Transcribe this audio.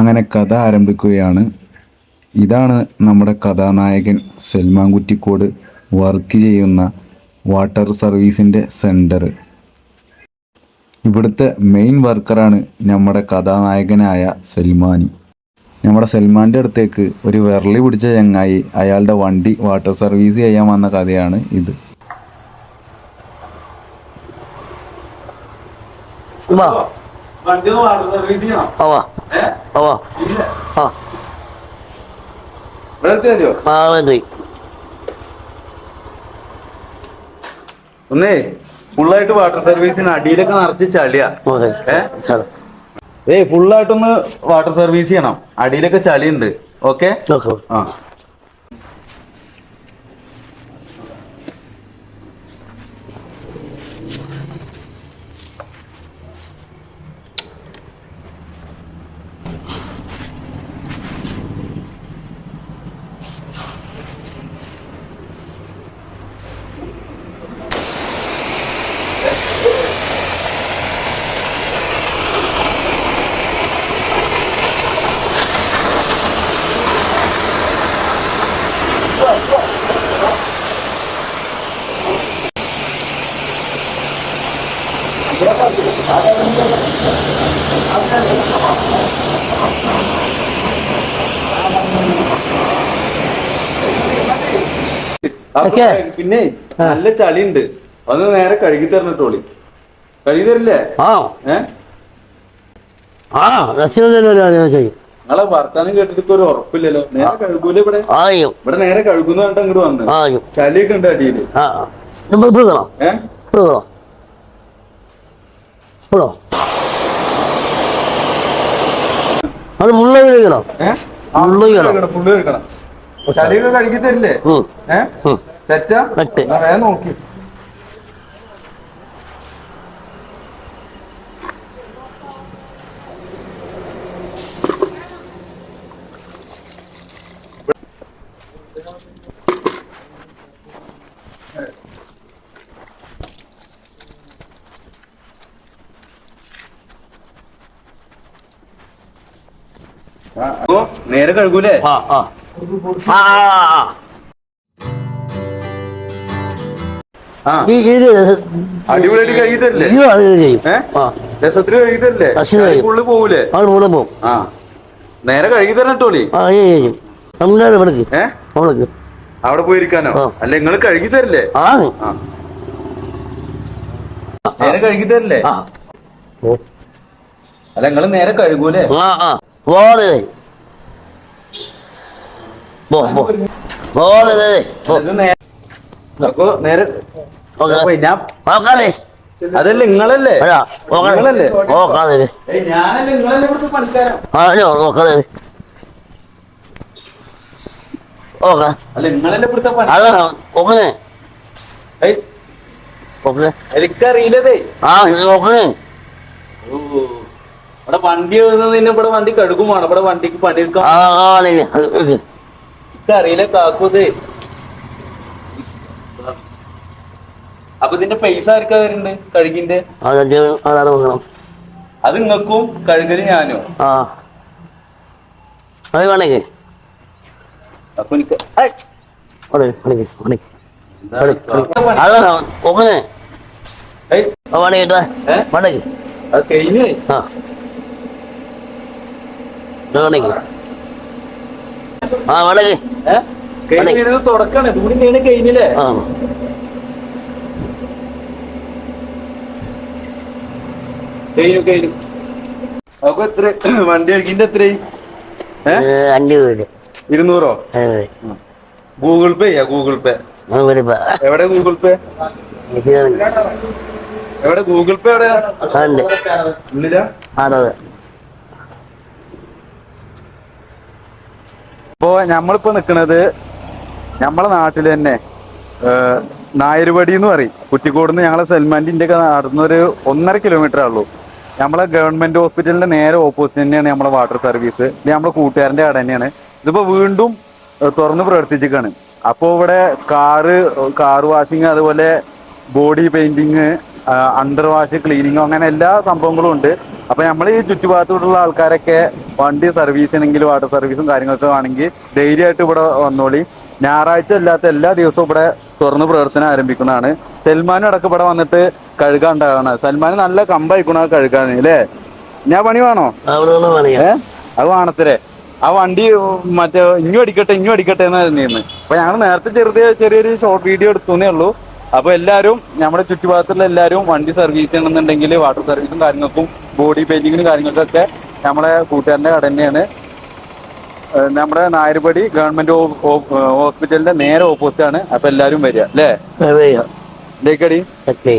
അങ്ങനെ കഥ ആരംഭിക്കുകയാണ്. ഇതാണ് നമ്മുടെ കഥാനായകൻ സൽമാൻ കുറ്റിക്കോട് വർക്ക് ചെയ്യുന്ന വാട്ടർ സർവീസിന്റെ സെന്റർ. ഇവിടുത്തെ മെയിൻ വർക്കറാണ് നമ്മുടെ കഥാനായകനായ സൽമാനി. നമ്മുടെ സൽമാന്റെ അടുത്തേക്ക് ഒരു വിരളി പിടിച്ച ചങ്ങായി അയാളുടെ വണ്ടി വാട്ടർ സർവീസ് ചെയ്യാൻ വന്ന കഥയാണ് ഇത്. വാ ഒന്നേ ഫുള്ളായിട്ട് വാട്ടർ സർവീസിന് അടിയിലൊക്കെ നിറച്ച് ചളിയാ. ഓക്കെ ഏ? ഏയ് ഫുള്ളായിട്ടൊന്ന് വാട്ടർ സർവീസ് ചെയ്യണം. അടിയിലൊക്കെ ചളിയുണ്ട്. ഓക്കെ? ഓക്കെ. ആ. പിന്നെ നല്ല ചളി ഉണ്ട് അത് നേരെ കഴുകി തരണട്ടോളി കഴുകി തരില്ലേ? ആ. ആ നിങ്ങളെ വർത്താനം കേട്ടിട്ട് ഇപ്പൊ ഒരു ഉറപ്പില്ലല്ലോ. നേരെ കഴുകൂല ഇവിടെ? ഇവിടെ നേരെ കഴുകുന്ന പറഞ്ഞിട്ട് അങ്ങോട്ട് വന്ന്. ചളിയൊക്കെ ഉണ്ട് അടിയിൽ. നമ്മൾ ഇപ്പോഴോ അത് മുള്ള കഴിക്കണം മുള്ള കഴിക്കണം. ചളിയൊക്കെ കഴുകി തരില്ലേ. സെറ്റാ? വേഗം നോക്കി. നേരെ കഴുകൂലേ? ആ ആ. ആ ആ ആ അടിപൊളിയായിട്ട് പോകും നേരെ കഴുകി തരണട്ടോളി ആ ഈ ചെയ്യും നമ്മുടെ ഇവിടേക്ക് അവിടെ പോയിരിക്കാനോ. അല്ല നിങ്ങൾ കഴുകി തരില്ലേ? ആ. ആ. നേരെ കഴുകി തരില്ലേ? ആ. ഓ അല്ല നിങ്ങൾ നേരെ കഴുകൂലേ? ആ ആ. പോടെ പോ പോ പോടെ പോ ഇത് നേ- അപ്പൊ നേരെ ഞാൻ അതല്ല നിങ്ങളല്ലേ? നിങ്ങളല്ലേ? നോക്കാതെ ഓക്കെ. എനിക്കറിയില്ലതേ. ആ നോക്കണേ ഓ. ഇവിടെ വണ്ടി എഴുതുന്നതിന് ഇവിടെ വണ്ടി കടുക്കുമാണ് ഇവിടെ വണ്ടിക്ക് പണിയെടുക്കാൻ എനിക്കറിയില്ല കാക്കൂതേ അപ്പൊ ഇതിന്റെ പൈസ ആർക്കാ തരുന്നുണ്ട് കഴുകിന്റെ? അതെ നിങ്ങൾക്കും കഴുകൽ ഞാനും. അപ്പൊ എനിക്ക് അത് കഴിഞ്ഞ്. ആ. വേണമെങ്കിൽ ആ വളരെ തുടക്കാണ്. കഴിഞ്ഞ കഴിഞ്ഞില്ലേ? ആ. കഴിഞ്ഞു കഴിഞ്ഞു. അപ്പൊ എത്ര? വണ്ടി കഴുകിന്റെ എത്രയായി? ഇരുന്നൂറോ? ഗൂഗിൾ പേ ചെയ്യാ ഗൂഗിൾ പേ എവിടെ ഗൂഗിൾ പേ എവിടെ? ഗൂഗിൾ പേ എവിടെ ഉള്ളിലാ? അതെ. ഇപ്പോ നമ്മളിപ്പോ നിൽക്കുന്നത് നമ്മളെ നാട്ടിൽ തന്നെ നായരുപടി എന്ന് പറയും. കുറ്റിക്കോടുന്ന് ഞങ്ങളെ സൽമാന്റെ ഒക്കെ നടന്നൊരു ഒന്നര കിലോമീറ്റർ ഉള്ളൂ നമ്മളെ ഗവൺമെന്റ് ഹോസ്പിറ്റലിന്റെ നേരെ ഓപ്പോസിറ്റ് തന്നെയാണ് നമ്മളെ വാട്ടർ സർവീസ് നമ്മളെ കൂട്ടുകാരന്റെ കട തന്നെയാണ്. ഇതിപ്പോ വീണ്ടും തുറന്ന് പ്രവർത്തിച്ചിരിക്കുകയാണ് അപ്പോ ഇവിടെ കാറ് കാർ വാഷിങ് അതുപോലെ ബോഡി പെയിന്റിങ് അണ്ടർ വാഷ് ക്ലീനിങ്ങോ അങ്ങനെ എല്ലാ സംഭവങ്ങളും ഉണ്ട്. അപ്പൊ നമ്മൾ ഈ ചുറ്റുഭാഗത്തോടുള്ള ആൾക്കാരൊക്കെ വണ്ടി സർവീസിനെങ്കിലും വാട്ടർ സർവീസും കാര്യങ്ങളൊക്കെ ആണെങ്കിൽ ഡെയിലി ആയിട്ട് ഇവിടെ വന്നോളി. ഞായറാഴ്ച അല്ലാത്ത എല്ലാ ദിവസവും ഇവിടെ തുറന്ന് പ്രവർത്തനം ആരംഭിക്കുന്നതാണ്. സൽമാനും അടക്കം ഇവിടെ വന്നിട്ട് കഴുകാൻ ഉണ്ടാകണം സൽമാൻ നല്ല കമ്പായിക്കണ കഴുകാൻ അല്ലേ? ഞാൻ പണി വേണോ? ഏ? അത് വാണത്തിരെ ആ വണ്ടി മറ്റേ ഇങ്ങും അടിക്കട്ടെ ഇങ്ങും അടിക്കട്ടെ എന്ന് പറഞ്ഞിരുന്നു. അപ്പൊ ഞങ്ങൾ നേരത്തെ ചെറുത് ചെറിയൊരു ഷോർട്ട് വീഡിയോ എടുത്തുന്നേ ഉള്ളൂ. അപ്പൊ എല്ലാവരും നമ്മുടെ ചുറ്റുഭാഗത്തുള്ള എല്ലാവരും വണ്ടി സർവീസ് ചെയ്യണമെന്നുണ്ടെങ്കിൽ വാട്ടർ സർവീസും കാര്യങ്ങൾക്കും ബോഡി പെയിന്റിങ്ങിനും കാര്യങ്ങൾക്കൊക്കെ നമ്മളെ കൂട്ടുകാരന്റെ കട തന്നെയാണ്. നമ്മുടെ നായർപടി ഗവൺമെന്റ് ഹോസ്പിറ്റലിന്റെ നേരെ ഓപ്പോസിറ്റ് ആണ്. അപ്പൊ എല്ലാവരും വരിക അല്ലേ? ഒക്കെ